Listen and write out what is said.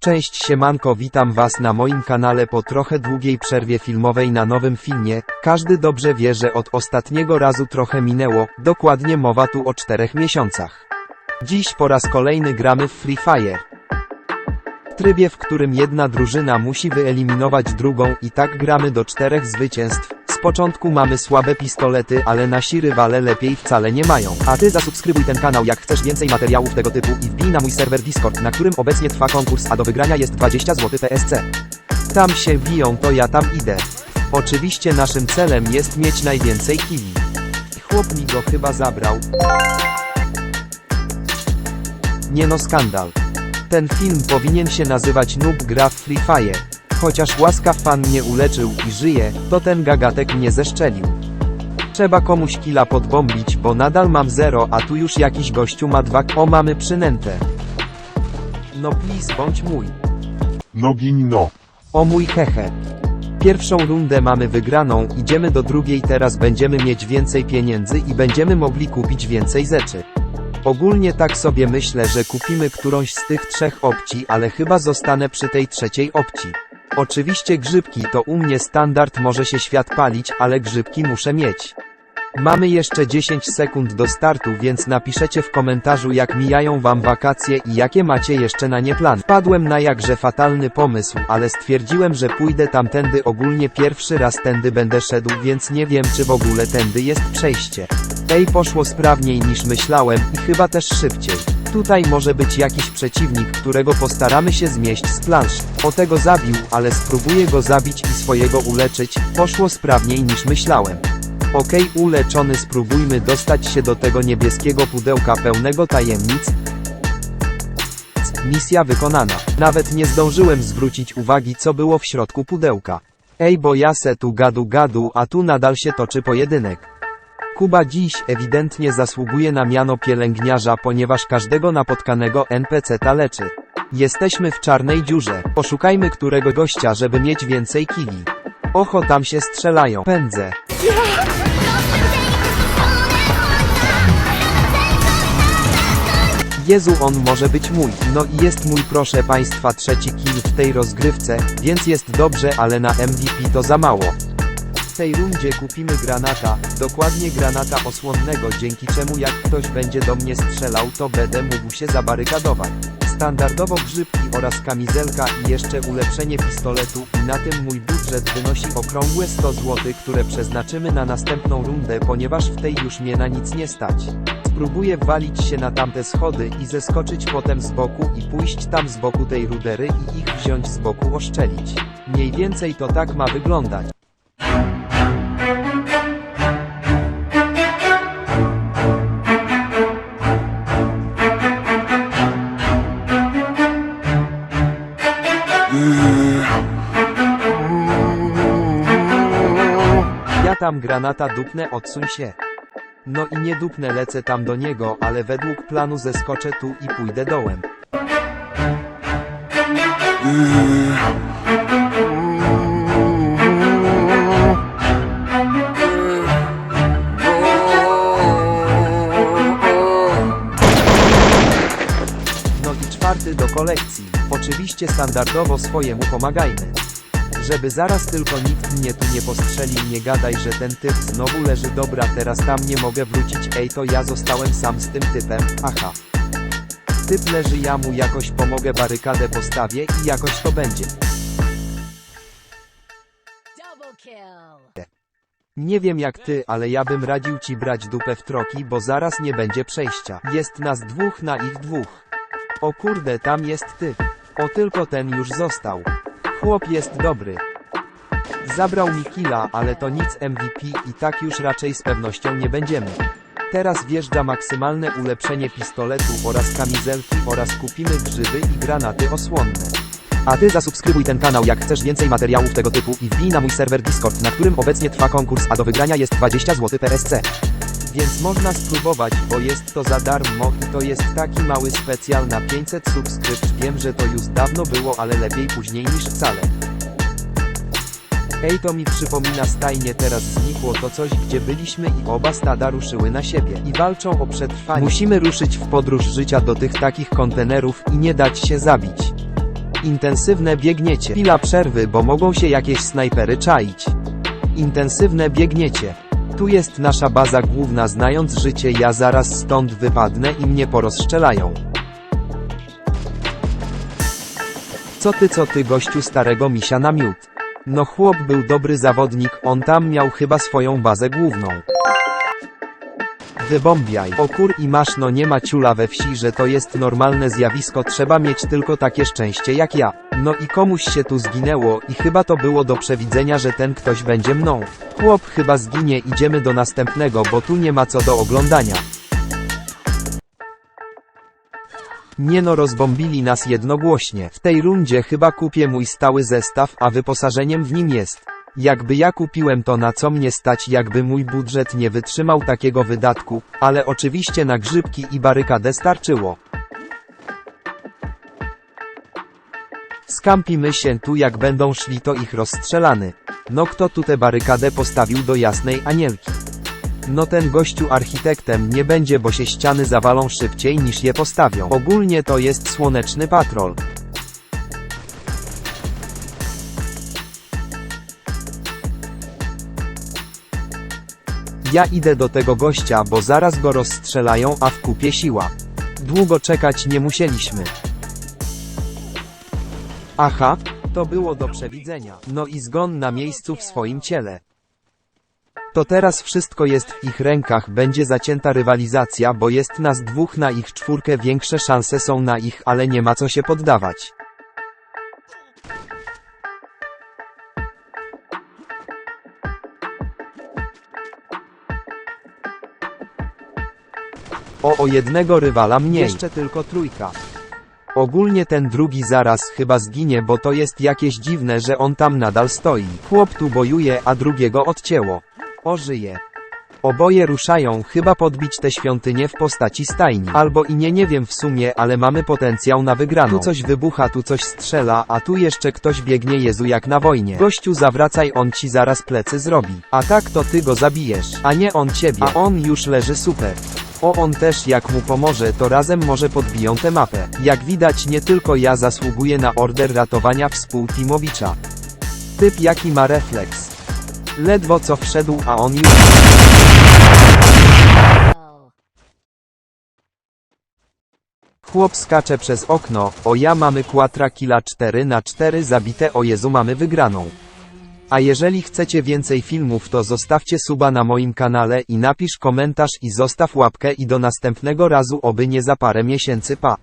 Cześć siemanko witam was na moim kanale po trochę długiej przerwie filmowej na nowym filmie, każdy dobrze wie, że od ostatniego razu trochę minęło, dokładnie mowa tu o czterech miesiącach. Dziś po raz kolejny gramy w Free Fire. W trybie, w którym jedna drużyna musi wyeliminować drugą i tak gramy do czterech zwycięstw. Początku mamy słabe pistolety, ale nasi rywale lepiej wcale nie mają. A ty zasubskrybuj ten kanał jak chcesz więcej materiałów tego typu i wbij na mój serwer Discord, na którym obecnie trwa konkurs, a do wygrania jest 20 zł PSC. Tam się biją, to ja tam idę. Oczywiście naszym celem jest mieć najwięcej killi. Chłop mi go chyba zabrał. Nie no skandal. Ten film powinien się nazywać Noob gra Free Fire. Chociaż łaskaw pan mnie uleczył i żyje, to ten gagatek mnie zeszczelił. Trzeba komuś killa podbombić, bo nadal mam zero, a tu już jakiś gościu ma dwa, o mamy przynętę. No please bądź mój. Nogi no. O mój hehe. Pierwszą rundę mamy wygraną, idziemy do drugiej teraz będziemy mieć więcej pieniędzy i będziemy mogli kupić więcej rzeczy. Ogólnie tak sobie myślę, że kupimy którąś z tych trzech opcji, ale chyba zostanę przy tej trzeciej opcji. Oczywiście grzybki to u mnie standard może się świat palić, ale grzybki muszę mieć. Mamy jeszcze 10 sekund do startu, więc napiszecie w komentarzu jak mijają wam wakacje i jakie macie jeszcze na nie plan. Wpadłem na jakże fatalny pomysł, ale stwierdziłem, że pójdę tamtędy ogólnie pierwszy raz tędy będę szedł, więc nie wiem czy w ogóle tędy jest przejście. Ej poszło sprawniej niż myślałem i chyba też szybciej. Tutaj może być jakiś przeciwnik, którego postaramy się zmieść z planszy. O tego zabił, ale spróbuję go zabić i swojego uleczyć, poszło sprawniej niż myślałem. Okej, uleczony, spróbujmy dostać się do tego niebieskiego pudełka pełnego tajemnic. Misja wykonana. Nawet nie zdążyłem zwrócić uwagi, co było w środku pudełka. Ej, bo ja se tu gadu gadu, a tu nadal się toczy pojedynek. Kuba dziś ewidentnie zasługuje na miano pielęgniarza, ponieważ każdego napotkanego NPC-ta leczy. Jesteśmy w czarnej dziurze. Poszukajmy którego gościa, żeby mieć więcej kili. Oho, tam się strzelają. Pędzę. Jezu, on może być mój. No i jest mój, proszę państwa, trzeci kill w tej rozgrywce, więc jest dobrze, ale na MVP to za mało. Tej rundzie kupimy granata, dokładnie granata osłonnego, dzięki czemu jak ktoś będzie do mnie strzelał, to będę mógł się zabarykadować. Standardowo grzybki oraz kamizelka i jeszcze ulepszenie pistoletu i na tym mój budżet wynosi okrągłe 100 zł, które przeznaczymy na następną rundę, ponieważ w tej już mnie na nic nie stać. Spróbuję walić się na tamte schody i zeskoczyć potem z boku i pójść tam z boku tej rudery i ich wziąć z boku oszczelić. Mniej więcej to tak ma wyglądać. Ja tam granata dupnę odsuń się. No i nie dupnę lecę tam do niego, ale według planu zeskoczę tu i pójdę dołem. Oczywiście standardowo swojemu pomagajmy. Żeby zaraz tylko nikt mnie tu nie postrzelił nie gadaj, że ten typ znowu leży dobra teraz tam nie mogę wrócić ej to ja zostałem sam z tym typem, aha. Typ leży ja mu jakoś pomogę barykadę postawię i jakoś to będzie. Nie wiem jak ty, ale ja bym radził ci brać dupę w troki, bo zaraz nie będzie przejścia. Jest nas dwóch na ich dwóch. O kurde, tam jest ty. O tylko ten już został. Chłop jest dobry. Zabrał mi killa, ale to nic MVP i tak już raczej z pewnością nie będziemy. Teraz wjeżdża maksymalne ulepszenie pistoletu oraz kamizelki oraz kupimy grzyby i granaty osłonne. A ty zasubskrybuj ten kanał jak chcesz więcej materiałów tego typu i wbij na mój serwer Discord, na którym obecnie trwa konkurs, a do wygrania jest 20 zł PSC. Więc można spróbować, bo jest to za darmo i to jest taki mały specjal na 500 subskrypcji. Wiem, że to już dawno było, ale lepiej później niż wcale. Ej, to mi przypomina stajnie teraz znikło to coś, gdzie byliśmy i oba stada ruszyły na siebie i walczą o przetrwanie. Musimy ruszyć w podróż życia do tych takich kontenerów i nie dać się zabić. Intensywne biegniecie. Chwila przerwy, bo mogą się jakieś snajpery czaić. Intensywne biegniecie. Tu jest nasza baza główna, znając życie, ja zaraz stąd wypadnę i mnie porozstrzelają. Co ty, co ty, gościu starego misia na miód? No chłop był dobry zawodnik, on tam miał chyba swoją bazę główną. Wybombiaj. O kur i masz no nie ma ciula we wsi, że to jest normalne zjawisko, trzeba mieć tylko takie szczęście jak ja. No i komuś się tu zginęło i chyba to było do przewidzenia, że ten ktoś będzie mną. Chłop chyba zginie, idziemy do następnego, bo tu nie ma co do oglądania. Nie no rozbombili nas jednogłośnie. W tej rundzie chyba kupię mój stały zestaw, a wyposażeniem w nim jest. Jakby ja kupiłem to na co mnie stać, jakby mój budżet nie wytrzymał takiego wydatku, ale oczywiście na grzybki i barykadę starczyło. Skampimy się tu jak będą szli to ich rozstrzelany. No kto tu tę barykadę postawił do jasnej anielki? No ten gościu architektem nie będzie, bo się ściany zawalą szybciej niż je postawią. Ogólnie to jest słoneczny patrol. Ja idę do tego gościa, bo zaraz go rozstrzelają, a w kupie siła. Długo czekać nie musieliśmy. Aha, to było do przewidzenia. No i zgon na miejscu w swoim ciele. To teraz wszystko jest w ich rękach, będzie zacięta rywalizacja, bo jest nas dwóch na ich czwórkę, większe szanse są na ich, ale nie ma co się poddawać. O, o jednego rywala mniej. Jeszcze tylko trójka. Ogólnie ten drugi zaraz chyba zginie, bo to jest jakieś dziwne, że on tam nadal stoi. Chłop tu bojuje, a drugiego odcięło. Ożyje. Oboje ruszają chyba podbić tę świątynię w postaci stajni. Albo i nie, nie wiem w sumie, ale mamy potencjał na wygraną. Tu coś wybucha, tu coś strzela, a tu jeszcze ktoś biegnie Jezu jak na wojnie. Gościu zawracaj, on ci zaraz plecy zrobi. A tak to ty go zabijesz, a nie on ciebie. A on już leży super. O on też jak mu pomoże to razem może podbiją tę mapę. Jak widać nie tylko ja zasługuję na order ratowania współteamowicza. Typ jaki ma refleks. Ledwo co wszedł, a on już... Chłop skacze przez okno, o ja mamy quatra killa 4 na 4 zabite o Jezu mamy wygraną. A jeżeli chcecie więcej filmów to zostawcie suba na moim kanale i napisz komentarz i zostaw łapkę i do następnego razu oby nie za parę miesięcy pa.